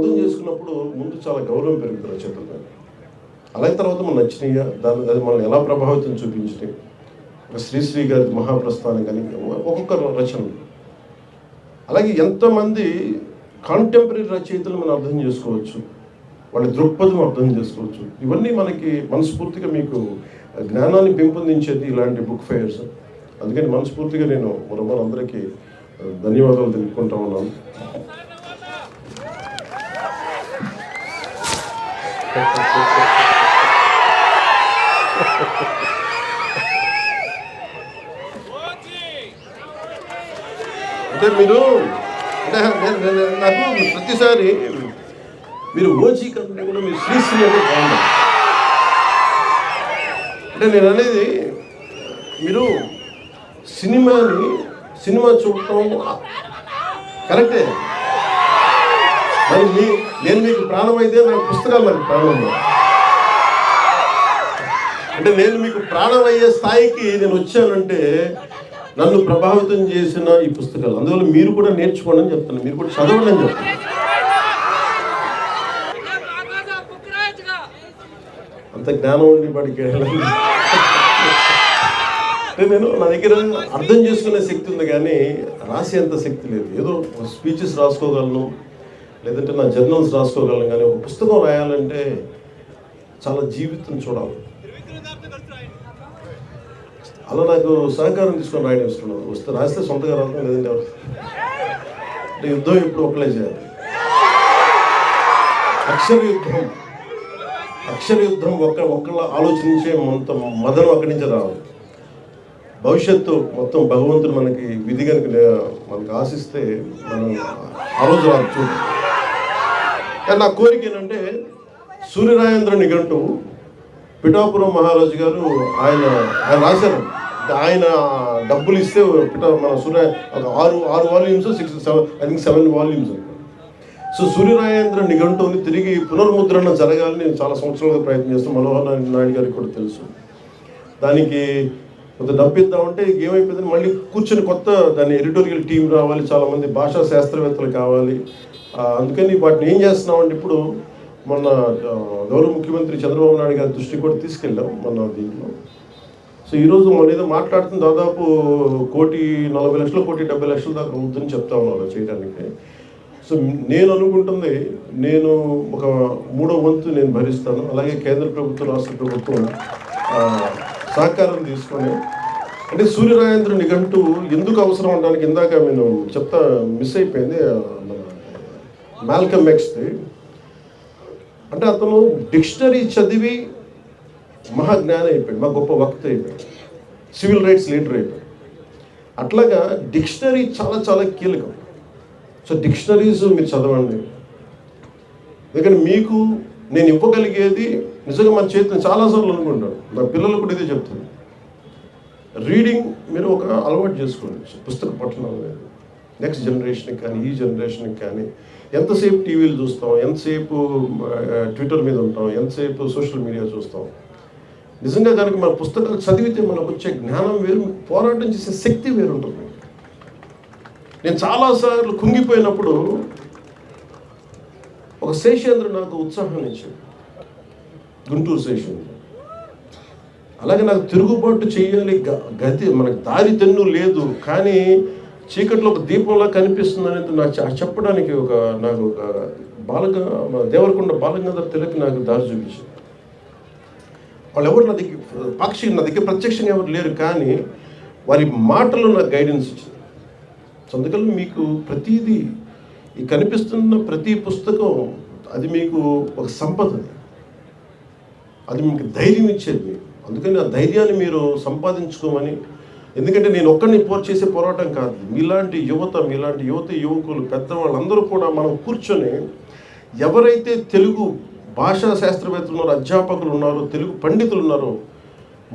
అర్థం చేసుకున్నప్పుడు ముందు చాలా గౌరవం పెరుగుతుంది రచయితల మీద అలాగే తర్వాత మనం నచ్చినాయా దాని అది మనల్ని ఎలా ప్రభావితం చూపించినాయి? ఒక శ్రీశ్రీ గారి మహాప్రస్థానం కానీ ఒక్కొక్క రచన. అలాగే ఎంతమంది కాంటెంపరీ రచయితలు మనం అర్థం చేసుకోవచ్చు వాళ్ళ దృక్పథం అర్థం చేసుకోవచ్చు. ఇవన్నీ మనకి మనస్ఫూర్తిగా మీకు జ్ఞానాన్ని పెంపొందించేది ఇలాంటి బుక్ ఫైర్స్ అందుకని మనస్ఫూర్తిగా నేను మరొకరు అందరికీ ధన్యవాదాలు తెలుపుకుంటా ఉన్నాను. అంటే మీరు అంటే నాకు ప్రతిసారి మీరు ఓజీ కంటే కూడా మీరు శ్రీశ్రీ అనేది బాగున్నారు అంటే నేను అనేది మీరు సినిమాని సినిమా చూడటం కరెక్టే. మరి మీ నేను మీకు ప్రాణం అయితే నాకు పుస్తకాలు నాకు ప్రాణం అంటే నేను మీకు ప్రాణం అయ్యే స్థాయికి నేను వచ్చానంటే నన్ను ప్రభావితం చేసిన ఈ పుస్తకాలు. అందువల్ల మీరు కూడా నేర్చుకోండి అని చెప్తాను మీరు కూడా చదవండి అని చెప్తాను అంత జ్ఞానం ఉండి వాడికి నేను నా దగ్గర అర్థం చేసుకునే శక్తి ఉంది కానీ రాసేంత శక్తి లేదు. ఏదో స్పీచెస్ రాసుకోగలను. లేదంటే నా జర్నల్స్ రాసుకోగలను కానీ ఒక పుస్తకం రాయాలంటే చాలా జీవితం చూడాలి. అలా నాకు సహకారం తీసుకొని రాయడం ఇష్టం లేదు. వస్తే రాస్తే సొంతగా రాస్తాం లేదంటే ఎవరు? అంటే యుద్ధం ఇప్పుడు ఒకలే చేయాలి. అక్షర యుద్ధం. అక్షర యుద్ధం ఒక్క ఒక్కళ్ళ ఆలోచించే మొత్తం మదనం అక్కడి నుంచి రావాలి. భవిష్యత్తు మొత్తం భగవంతుడు మనకి విధి కనుక లే- మనకు ఆశిస్తే మనం ఆ రోజు రాదు. చూడాలి నా కోరిక ఏంటంటే సూర్యరాయేంద్ర నిఘంటు పిఠాపురం మహారాజు గారు ఆయన ఆయన రాశారు. ఆయన డబ్బులు ఇస్తే పిఠా మన సూర్య ఒక ఆరు ఆరు volumes six seven I think seven volumes. So Suryarajendra నిఘంటువుని తిరిగి పునర్ముద్రణ జరగాలని నేను చాలా సంవత్సరాలుగా ప్రయత్నం చేస్తాను మనోహర్ నాయుడు గారికి కూడా తెలుసు. దానికి కొంత డబ్బు ఇద్దామంటే ఏమైపోయింది మళ్ళీ కూర్చొని కొత్త దాని ఎడిటోరియల్ టీం రావాలి చాలామంది భాషా శాస్త్రవేత్తలు కావాలి. అందుకని వాటిని ఏం చేస్తున్నామంటే ఇప్పుడు మొన్న గౌరవ ముఖ్యమంత్రి చంద్రబాబు నాయుడు గారి దృష్టి కూడా తీసుకెళ్ళాం మొన్న దీంట్లో. సో ఈరోజు మన ఏదో మాట్లాడుతుంది దాదాపు కోటి నలభై లక్షలు కోటి డెబ్బై లక్షల దాకా అవుతుందని చెప్తా ఉన్నారు చేయడానికి సో నేను అనుకుంటుంది నేను ఒక మూడో వంతు నేను భరిస్తాను. అలాగే కేంద్ర ప్రభుత్వం రాష్ట్ర ప్రభుత్వం సహకారం తీసుకొని అంటే సూర్యరాయేంద్ర నిఘంటు ఎందుకు అవసరం అనడానికి ఇందాక నేను చెప్తా మిస్ అయిపోయింది మన మాల్కమ్ ఎక్స్ది. అంటే అతను డిక్షనరీ చదివి మహాజ్ఞాని అయిపోయాడు మా గొప్ప వక్త అయిపోయాడు సివిల్ రైట్స్ లీడర్ అయిపోయాడు. అట్లాగా డిక్షనరీ చాలా చాలా కీలకం. సో డిక్షనరీస్ మీరు చదవండి. ఎందుకంటే మీకు నేను ఇవ్వగలిగేది నిజంగా మన చేతిని చాలాసార్లు అనుకుంటాను. నా పిల్లలు కూడా ఇదే చెప్తాను రీడింగ్ మీరు ఒక అలవాటు చేసుకోండి. పుస్తక పఠనం లేదు నెక్స్ట్ జనరేషన్కి కానీ ఈ జనరేషన్కి కానీ ఎంతసేపు టీవీలు చూస్తాం? ఎంతసేపు ట్విట్టర్ మీద ఉంటాం? ఎంతసేపు సోషల్ మీడియా చూస్తాం? నిజంగా కనుక మన పుస్తకాలు చదివితే మనకు వచ్చే జ్ఞానం వేరు పోరాటం చేసే శక్తి వేరు ఉంటుంది నేను చాలాసార్లు కుంగిపోయినప్పుడు ఒక శేషేంద్ర నాకు ఉత్సాహం ఇచ్చాడు. గుంటూరు శేషేంద్ర. అలాగే నాకు తిరుగుబాటు చేయాలి గతి మనకు దారి తెన్ను లేదు కానీ చీకట్లో ఒక దీపంలా కనిపిస్తుంది అనేది నాకు చెప్పడానికి ఒక నాకు ఒక బాలగ దేవరకొండ బాలగంధర్ తిలక్ నాకు దారి చూపించింది. వాళ్ళు ఎవరు నా దగ్గర పక్షి నా దగ్గర ప్రత్యక్షంగా ఎవరు లేరు కానీ వారి మాటలు నాకు గైడెన్స్ ఇచ్చింది. సో అందుకని మీకు ప్రతిదీ ఈ కనిపిస్తున్న ప్రతి పుస్తకం అది మీకు ఒక సంపద. అది మీకు ధైర్యం ఇచ్చేది. మీకు అందుకని ఆ ధైర్యాన్ని మీరు సంపాదించుకోమని ఎందుకంటే నేను ఒక్కడిని పోర్ చేసే పోరాటం కాదు. మీలాంటి యువత మీలాంటి యువత యువకులు పెద్దవాళ్ళందరూ కూడా మనం కూర్చొని ఎవరైతే తెలుగు భాషా శాస్త్రవేత్తలు ఉన్నారో అధ్యాపకులు ఉన్నారో తెలుగు పండితులు ఉన్నారో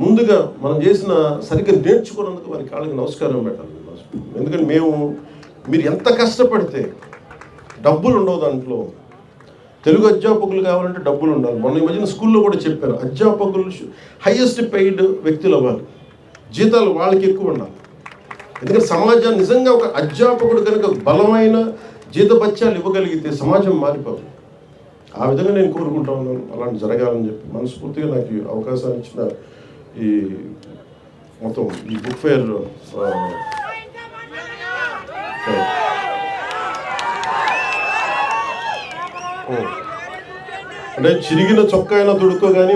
ముందుగా మనం చేసిన సరిగ్గా నేర్చుకున్నందుకు వారి కాళ్ళకి నమస్కారం పెట్టాలి. ఎందుకంటే మేము మీరు ఎంత కష్టపడితే డబ్బులు ఉండవు దాంట్లో. తెలుగు అధ్యాపకులు కావాలంటే డబ్బులు ఉండాలి. మొన్న ఈ మధ్యన స్కూల్లో కూడా చెప్పారు అధ్యాపకులు హయ్యెస్ట్ పెయిడ్ వ్యక్తులు అవ్వాలి. జీతాలు వాళ్ళకి ఎక్కువ ఉండాలి. ఎందుకంటే సమాజాన్ని నిజంగా ఒక అధ్యాపకుడు కనుక బలమైన జీతభత్యాలు ఇవ్వగలిగితే సమాజం మారిపోతుంది ఆ విధంగా నేను కోరుకుంటా ఉన్నాను. అలాంటి జరగాలని చెప్పి మనస్ఫూర్తిగా నాకు అవకాశాన్ని ఇచ్చిన ఈ మొత్తం ఈ బుక్ ఫేర్ అంటే చిరిగిన చొక్కా అయినా దుడుకో కానీ